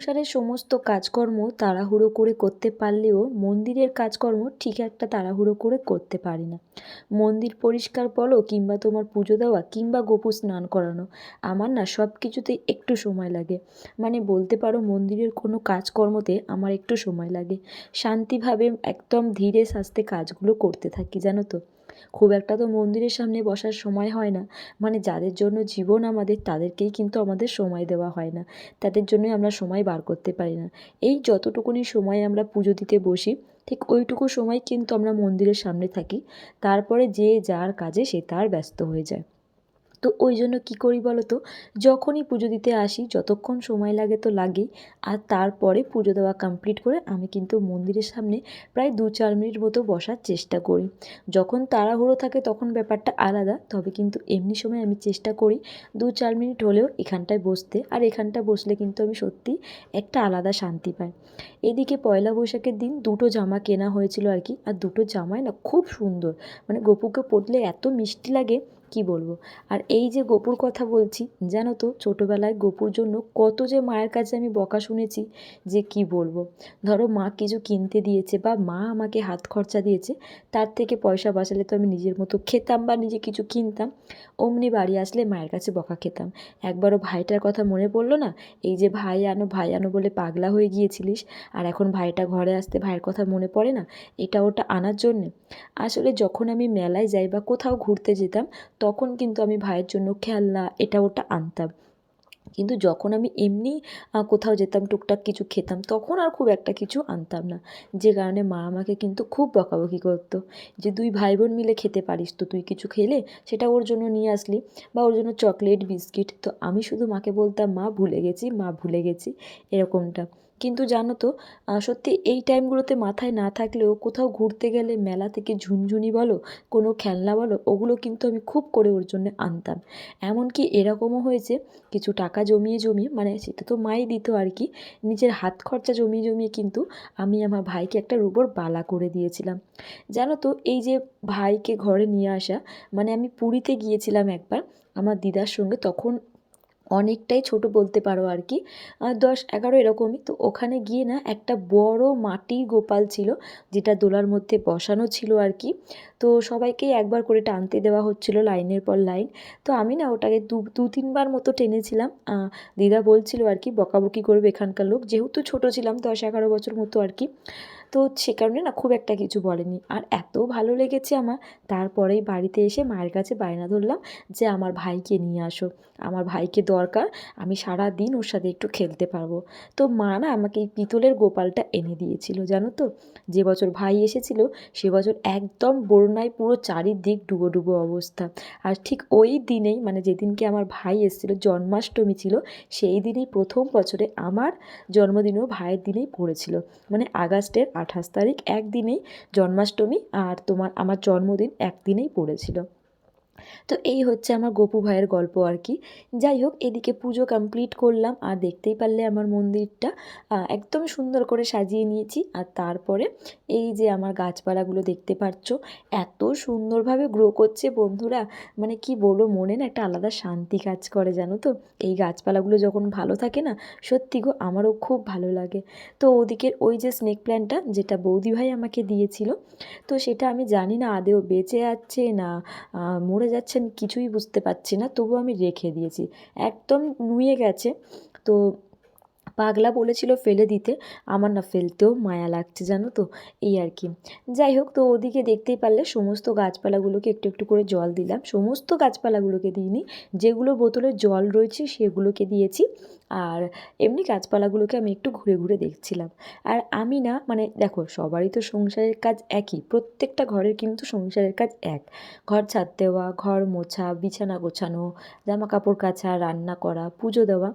সংসারের সমস্ত কাজকর্ম তাড়াহুড়ো করে করতে পারলেও মন্দিরের কাজকর্ম ঠিক একটা তাড়াহুড়ো করে করতে পারি না। মন্দির পরিষ্কার বলো কিংবা তোমার পুজো দেওয়া কিংবা গোপু স্নান করানো, আমার না সব কিছুতেই একটু সময় লাগে। মানে বলতে পারো মন্দিরের কোনো কাজকর্মতে আমার একটু সময় লাগে। শান্তিভাবে একদম ধীরে সাস্তে কাজগুলো করতে থাকি, জানো তো? খুব একটা তো মন্দিরের সামনে বসার সময় হয় না। মানে যাদের জন্য জীবন আমাদের, তাদেরকেই কিন্তু আমাদের সময় দেওয়া হয় না। তাদের জন্যই আমরা সময় বার করতে পারি না। এই যতটুকুনি সময় আমরা পুজো দিতে বসি, ঠিক ওইটুকু সময় কিন্তু আমরা মন্দিরের সামনে থাকি। তারপরে যে যার কাজে সে তার ব্যস্ত হয়ে যায়। তো ওই জন্য কী করি বলো তো? যখনই পুজো দিতে আসি, যতক্ষণ সময় লাগে তো লাগেই। আর তারপরে পুজো দেওয়া কমপ্লিট করে আমি কিন্তু মন্দিরের সামনে প্রায় দু চার মিনিট মতো বসার চেষ্টা করি। যখন তাড়াহুড়ো থাকে তখন ব্যাপারটা আলাদা, তবে কিন্তু এমনি সময় আমি চেষ্টা করি দু চার মিনিট হলেও এখানটায় বসতে। আর এখানটা বসলে কিন্তু আমি সত্যি একটা আলাদা শান্তি পাই। এদিকে পয়লা বৈশাখের দিন দুটো জামা কেনা হয়েছিল আর কি। আর দুটো জামাই না খুব সুন্দর। মানে গোপুকে পরলে এত মিষ্টি লাগে কি বলব? আর এই যে গপুর কথা বলছি, জানো তো ছোটোবেলায় গপুর জন্য কত যে মায়ের কাছে আমি বকা শুনেছি যে কি বলব? ধরো মা কিছু কিনতে দিয়েছে বা মা আমাকে হাত খরচা দিয়েছে, তার থেকে পয়সা বাঁচালে তো আমি নিজের মতো খেতাম বা নিজে কিছু কিনতাম, অমনি বাড়ি আসলে মায়ের কাছে বকা খেতাম। একবারও ভাইটার কথা মনে পড়ল না? এই যে ভাই আনো ভাই আনো বলে পাগলা হয়ে গিয়েছিলিস, আর এখন ভাইটা ঘরে আসতে ভাইয়ের কথা মনে পড়ে না? এটা ওটা আনার জন্যে আসলে যখন আমি মেলায় যাই বা কোথাও ঘুরতে যেতাম, তখন কিন্তু আমি ভাইয়ের জন্য খেলনা এটা ওটা আনতাম। কিন্তু যখন আমি এমনি কোথাও যেতাম, টুকটাক কিছু খেতাম, তখন আর খুব একটা কিছু আনতাম না। যে কারণে মা আমাকে কিন্তু খুব বকাবকি করতো যে দুই ভাই বোন মিলে খেতে পারিস তো, তুই কিছু খেলে? সেটা ওর জন্য নিয়ে আসলি বা ওর জন্য চকলেট, বিস্কিট, তো আমি শুধু মাকে বলতাম, মা ভুলে গেছি, মা ভুলে গেছি। এরকমটা। কিন্তু জানো তো সত্যি এই টাইমগুলোতে মাথায় না থাকলেও কোথাও ঘুরতে গেলে মেলা থেকে ঝুনঝুনি বলো, কোনো খেলনা বলো, ওগুলো কিন্তু আমি খুব করে ওর জন্য আনতাম। এমনকি এরকমও হয়েছে, কিছু টাকা জমিয়ে জমিয়ে মানে সেটা তো মাই দিত আর কি, নিজের হাত খরচা জমিয়ে জমিয়ে কিন্তু আমি আমার ভাইকে একটা রুবোর বালা করে দিয়েছিলাম। জানো তো, এই যে ভাইকে ঘরে নিয়ে আসা মানে আমি পুরীতে গিয়েছিলাম একবার, আমার দিদার সঙ্গে, তখন অনেকটাই ছোট বলতে পারো আর কি। দশ এগারো এরকমই। তো ওখানে গিয়ে না একটা বড় মাটির গোপাল ছিল, যেটা দোলার মধ্যে বসানো ছিল আর কি। তো সবাইকেই একবার করে টানতে দেওয়া হচ্ছিল লাইনের পর লাইন। তো আমি না ওটাকে দু দু তিনবার মতো টেনেছিলাম। দিদা বলছিল আর কি, বকাবকি করবে এখানকার লোক। যেহেতু ছোট ছিলাম, দশ এগারো বছর মতো আর কি। তো সে কারণে না খুব একটা কিছু বলেনি। আর এত ভালো লেগেছে আমার তারপরেই বাড়িতে এসে মায়ের কাছে বায়না ধরলাম যে, আমার ভাইকে নিয়ে আসো। আমার ভাইকে দরকার, আমি সারা দিন ওর সাথে একটু খেলতে পারব। তো মা না আমাকে এই পিতলের গোপালটা এনে দিয়েছিল, জানো তো? যে বছর ভাই এসেছিল, সে বছর একদম বন্যায় পুরো চারিদিক ডুবো ডুবো অবস্থা। আর ঠিক ওই দিনেই মানে যেদিনকে আমার ভাই এসেছিল, জন্মাষ্টমী ছিল, সেই দিনেই প্রথম বছরে আমার জন্মদিনও ভাইয়ের দিনেই পড়েছিল। মানে আগস্টের আঠাশ তারিখ একদিনেই জন্মাষ্টমী আর তোমার আমার জন্মদিন একদিনেই পড়েছিল। তো এই হচ্ছে আমার গপু ভাইয়ের গল্প আর কি। যাই হোক, এদিকে পুজো কমপ্লিট করলাম, আর দেখতেই পারলে আমার মন্দিরটা একদম সুন্দর করে সাজিয়ে নিয়েছি। আর তারপরে এই যে আমার গাছপালাগুলো দেখতে পাচ্ছ, এত সুন্দরভাবে গ্রো করছে বন্ধুরা। মানে কি বলব, মনে না একটা আলাদা শান্তি কাজ করে, জানো তো? এই গাছপালাগুলো যখন ভালো থাকে না, সত্যি গো, আমারও খুব ভালো লাগে। তো ওদিকের ওই যে স্নেক প্ল্যান্টটা যেটা বৌদি ভাই আমাকে দিয়েছিল, তো সেটা আমি জানি না আদেও বেঁচে যাচ্ছে না মরে যাচ্ছে কিছুই বুঝতে পারছি না তবু আমি রেখে দিয়েছি। একদম নুয়ে গেছে। তো পাগলা বলেছিল ফেলে দিতে। আমার না ফেলতেও মায়া লাগছে, জানো তো? এই আর কি। যাই হোক, তো ওদিকে দেখতেই পারলে সমস্ত গাছপালাগুলোকে একটু একটু করে জল দিলাম। সমস্ত গাছপালাগুলোকে দিইনি। যেগুলো বোতলে জল রয়েছে সেগুলোকে দিয়েছি। আর এমনি গাছপালাগুলোকে আমি একটু ঘুরে ঘুরে দেখছিলাম। আর আমি না মানে দেখো, সবারই তো সংসারের কাজ একই। প্রত্যেকটা ঘরের কিন্তু সংসারের কাজ এক। ঘর ছাদ দেওয়া, ঘর মোছা, বিছানা গোছানো জামা কাপড় কাচা, রান্না করা, পুজো দেওয়া।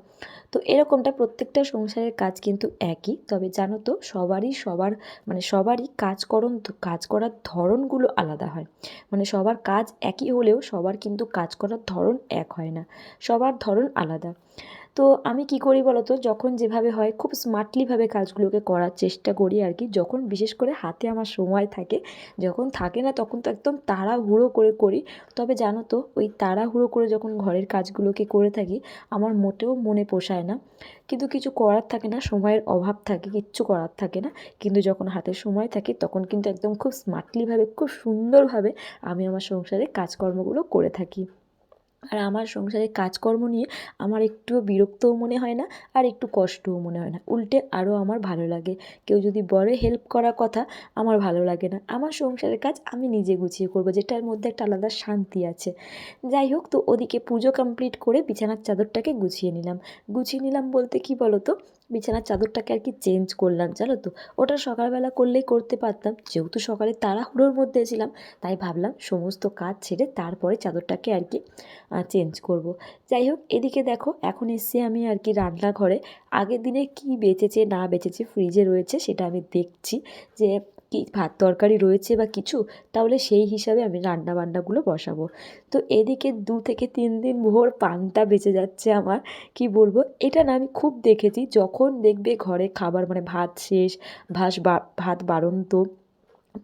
তো এরকমটা প্রত্যেকটা সংসারের কাজ কিন্তু একই। তবে জানো তো, সবারই সবার মানে সবারই কাজকরণ কাজ করার ধরনগুলো আলাদা হয়। মানে সবার কাজ একই হলেও সবার কিন্তু কাজ করার ধরন এক হয় না। সবার ধরন আলাদা। তো আমি কি করি বলো তো যখন যেভাবে হয়, খুব স্মার্টলিভাবে কাজগুলোকে করার চেষ্টা করি আর কি। যখন বিশেষ করে হাতে আমার সময় থাকে, যখন থাকে না তখন তো একদম তাড়াহুড়ো করে করি। তবে জানো তো, ওই তাড়াহুড়ো করে যখন ঘরের কাজগুলোকে করে থাকি, আমার মোটেও মনে পোষায় না। কিন্তু কিছু করার থাকে না, সময়ের অভাব থাকে, কিচ্ছু করার থাকে না। কিন্তু যখন হাতে সময় থাকে, তখন কিন্তু একদম খুব স্মার্টলিভাবে খুব সুন্দরভাবে আমি আমার সংসারে কাজকর্মগুলো করে থাকি। আর আমার সংসারের কাজকর্ম নিয়ে আমার একটুও বিরক্তও মনে হয় না, আর একটু কষ্টও মনে হয় না। উল্টে আরও আমার ভালো লাগে। কেউ যদি বলে হেল্প করার কথা, আমার ভালো লাগে না। আমার সংসারের কাজ আমি নিজে গুছিয়ে করব, যেটার মধ্যে একটা আলাদা শান্তি আছে। যাই হোক, তো ওদিকে পুজো কমপ্লিট করে বিছানার চাদরটাকে গুছিয়ে নিলাম। গুছিয়ে নিলাম বলতে কি বলো তো বিছানার চাদরটাকে আর কি চেঞ্জ করলাম, জানো তো ওটা সকালবেলা করলেই করতে পারতাম যেহেতু সকালে তাড়াহুড়োর মধ্যে ছিলাম, তাই ভাবলাম সমস্ত কাজ ছেড়ে তারপরে চাদরটাকে আর কি চেঞ্জ করব। যাই হোক, এদিকে দেখো, এখন এসে আমি আর কি রান্নাঘরে, আগের দিনে কি বেঁচেছে না বেঁচেছে ফ্রিজে রয়েছে সেটা আমি দেখছি যে কি ভাত তরকারি রয়েছে বা কিছু, তাহলে সেই হিসাবে আমি রান্না বান্নাগুলো বসাবো। তো এদিকে দু থেকে তিন দিন ভোর পান্তা বেঁচে যাচ্ছে আমার, কি বলব? এটা না আমি খুব দেখেছি, যখন দেখবে ঘরে খাবার মানে ভাত শেষ, ভাস ভাত বাড়ন্ত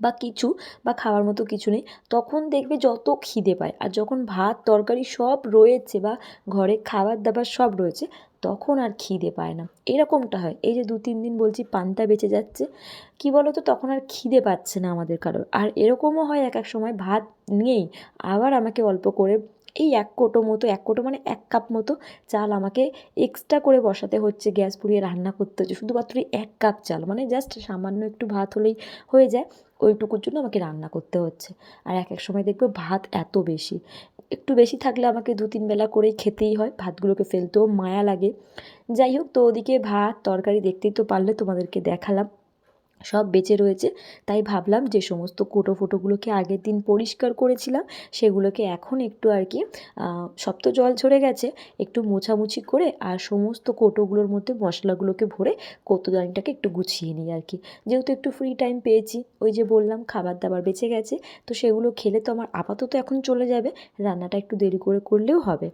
বা কিছু বা খাওয়ার মতো কিছু নেই, তখন দেখবে যত খিদে পায়। আর যখন ভাত, তরকারি সব রয়েছে বা ঘরে খাবার দাবার সব রয়েছে তখন আর খিদে পায় না। এরকমটা হয়। এই যে দু তিন দিন বলছি পান্তা বেঁচে যাচ্ছে, কি বলো তো তখন আর খিদে পাচ্ছে না আমাদের কারোর। আর এরকমও হয় এক এক সময় ভাত নিয়েই আবার আমাকে অল্প করে এই এক কোটো মতো, এক কোটো মানে এক কাপ মতো চাল আমাকে এক্সট্রা করে বসাতে হচ্ছে গ্যাস পুড়িয়ে রান্না করতে হচ্ছে। শুধুমাত্র এক কাপ চাল মানে জাস্ট সামান্য একটু ভাত হলেই হয়ে যায়, ওইটুকুর জন্য আমাকে রান্না করতে হচ্ছে। আর এক এক সময় দেখবে ভাত এত বেশি। একটু বেশি থাকলে আমাকে দু তিন বেলা করেই খেতেই হয়, ভাতগুলোকে ফেলতেও মায়া লাগে। যাই হোক, তো ওদিকে ভাত, তরকারি দেখতেই তো পারলে তোমাদেরকে দেখালাম। সব বেঁচে রয়েছে। তাই ভাবলাম যে সমস্ত কোটো ফোটোগুলোকে আগের দিন পরিষ্কার করেছিলাম, সেগুলোকে এখন একটু আর কি সব তো জল ঝরে গেছে, একটু মোছামুছি করে আর সমস্ত কোটোগুলোর মধ্যে মশলাগুলোকে ভরে কৌতোদানিটাকে একটু গুছিয়ে নিই আর কি। যেহেতু একটু ফ্রি টাইম পেয়েছি, ওই যে বললাম খাবার দাবার বেঁচে গেছে, তো সেগুলো খেলে তো আমার আপাতত এখন চলে যাবে, রান্নাটা একটু দেরি করে করলেও হবে।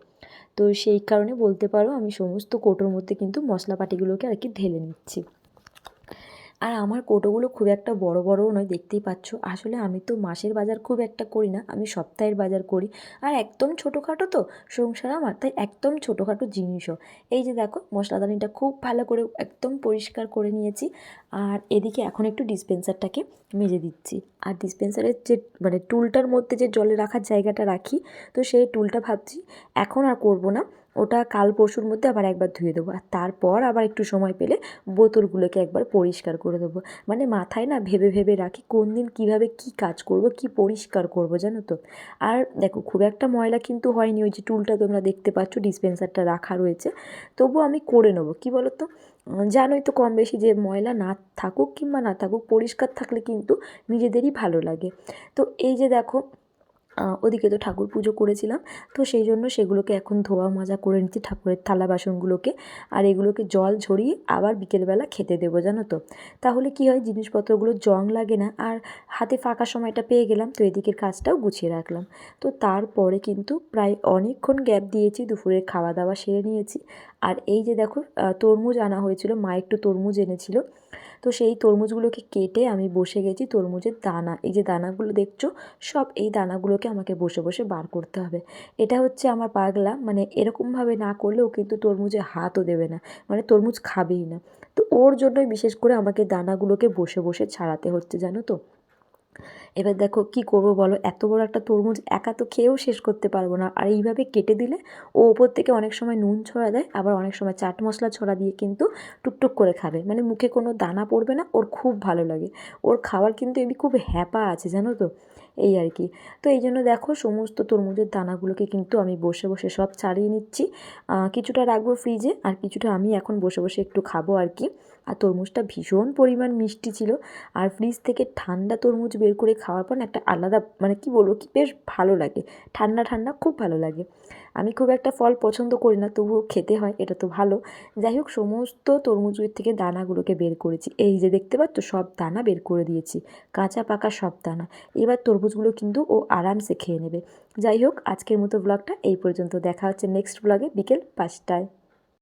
তো সেই কারণে বলতে পারো আমি সমস্ত কোটোর মধ্যে কিন্তু মশলাপাতিগুলোকে আর কি ঢেলে নিচ্ছি। আর আমার কৌটোগুলো খুব একটা বড় বড়ও নয়, দেখতেই পাচ্ছ। আসলে আমি তো মাসের বাজার খুব একটা করি না, আমি সপ্তাহের বাজার করি। আর একদম ছোটোখাটো তো, সংসার আমার, তাই একদম ছোটোখাটো জিনিসও। এই যে দেখো, মশলাদানিটা খুব ভালো করে একদম পরিষ্কার করে নিয়েছি। আর এদিকে এখন একটু ডিসপেন্সারটাকে মেজে দিচ্ছি। আর ডিসপেন্সারের যে মানে টুলটার মধ্যে যে জলে রাখার জায়গাটা রাখি, তো সেই টুলটা ভাবছি, এখন আর করব না। ওটা কাল পরশুর মধ্যে আবার একবার ধুয়ে দেবো। আর তারপর আবার একটু সময় পেলে বোতলগুলোকে একবার পরিষ্কার করে দেবো। মানে মাথায় না ভেবে ভেবে রাখি কোন দিন কীভাবে কী কাজ করব, কি পরিষ্কার করব জানো তো? আর দেখো খুব একটা ময়লা কিন্তু হয়নি, ওই যে টুলটা তোমরা দেখতে পাচ্ছ, ডিসপেন্সারটা রাখা রয়েছে। তবুও আমি করে নেব। কী বলো তো জানোই তো কম বেশি যে ময়লা না থাকুক কিংবা না থাকুক, পরিষ্কার থাকলে কিন্তু নিজেদেরই ভালো লাগে। তো এই যে দেখো ওদিকে তো ঠাকুর পুজো করেছিলাম। তো সেই জন্য সেগুলোকে এখন ধোয়া মাজা করে নিচ্ছি ঠাকুরের থালা বাসনগুলোকে। আর এগুলোকে জল ঝরিয়ে আবার বিকেলবেলা খেতে দেবো, জানো তো। তাহলে কি হয়, জিনিসপত্রগুলো জং লাগে না। আর হাতে ফাঁকা সময়টা পেয়ে গেলাম, তো এদিকের কাজটাও গুছিয়ে রাখলাম। তো তারপরে কিন্তু প্রায় অনেকক্ষণ গ্যাপ দিয়েছি, দুপুরের খাওয়া দাওয়া সেরে নিয়েছি। আর এই যে দেখো তরমুজ আনা হয়েছিল, মা একটু তরমুজ এনেছিল। তো সেই তরমুজগুলোকে কেটে আমি বসে গেছি তরমুজের দানা। এই যে দানাগুলো দেখছ, সব এই দানাগুলোকে আমাকে বসে বসে বার করতে হবে। এটা হচ্ছে আমার পাগলা মানে এরকমভাবে না করলেও কিন্তু তরমুজে হাতও দেবে না মানে তরমুজ খাবেই না। তো ওর জন্যই বিশেষ করে আমাকে দানাগুলোকে বসে বসে ছাড়াতে হচ্ছে, জানো তো? এবার দেখো কি করব বলো? এত বড় একটা তরমুজ একা তো খেয়েও শেষ করতে পারব না। আর এইভাবে কেটে দিলে ও ওপর থেকে অনেক সময় নুন ছড়া দেয়, আবার অনেক সময় চাট মশলা ছড়া দিয়ে কিন্তু টুকটুক করে খাবে। মানে মুখে কোনো দানা পড়বে না, ওর খুব ভালো লাগে। ওর খাবার কিন্তু এমনি খুব হ্যাপা আছে, জানো তো? এই আর কি। তো এই জন্য দেখো সমস্ত তরমুজের দানাগুলোকে কিন্তু আমি বসে বসে সব ছাড়িয়ে নিচ্ছি। কিছুটা রাখব ফ্রিজে আর কিছুটা আমি এখন বসে বসে একটু খাব আর কি। আর তরমুজটা ভীষণ পরিমাণ মিষ্টি ছিল। আর ফ্রিজ থেকে ঠান্ডা তরমুজ বের করে খাওয়ার পর একটা আলাদা মানে কি বলব, কি বেশ ভালো লাগে। ঠান্ডা ঠান্ডা খুব ভালো লাগে। আমি খুব একটা ফল পছন্দ করি না, তবুও খেতে হয়, এটা তো ভালো। যাই হোক, সমস্ত তরমুজের থেকে দানাগুলোকে বের করেছি। এই যে দেখতে পাচ্ছ, সব দানা বের করে দিয়েছি। কাঁচা, পাকা সব দানা। এবার তরমুজগুলো কিন্তু ও আরামসে খেয়ে নেবে। যাই হোক, আজকের মতো ব্লগটা এই পর্যন্ত। দেখা হচ্ছে নেক্সট ব্লগে বিকেল পাঁচটায়।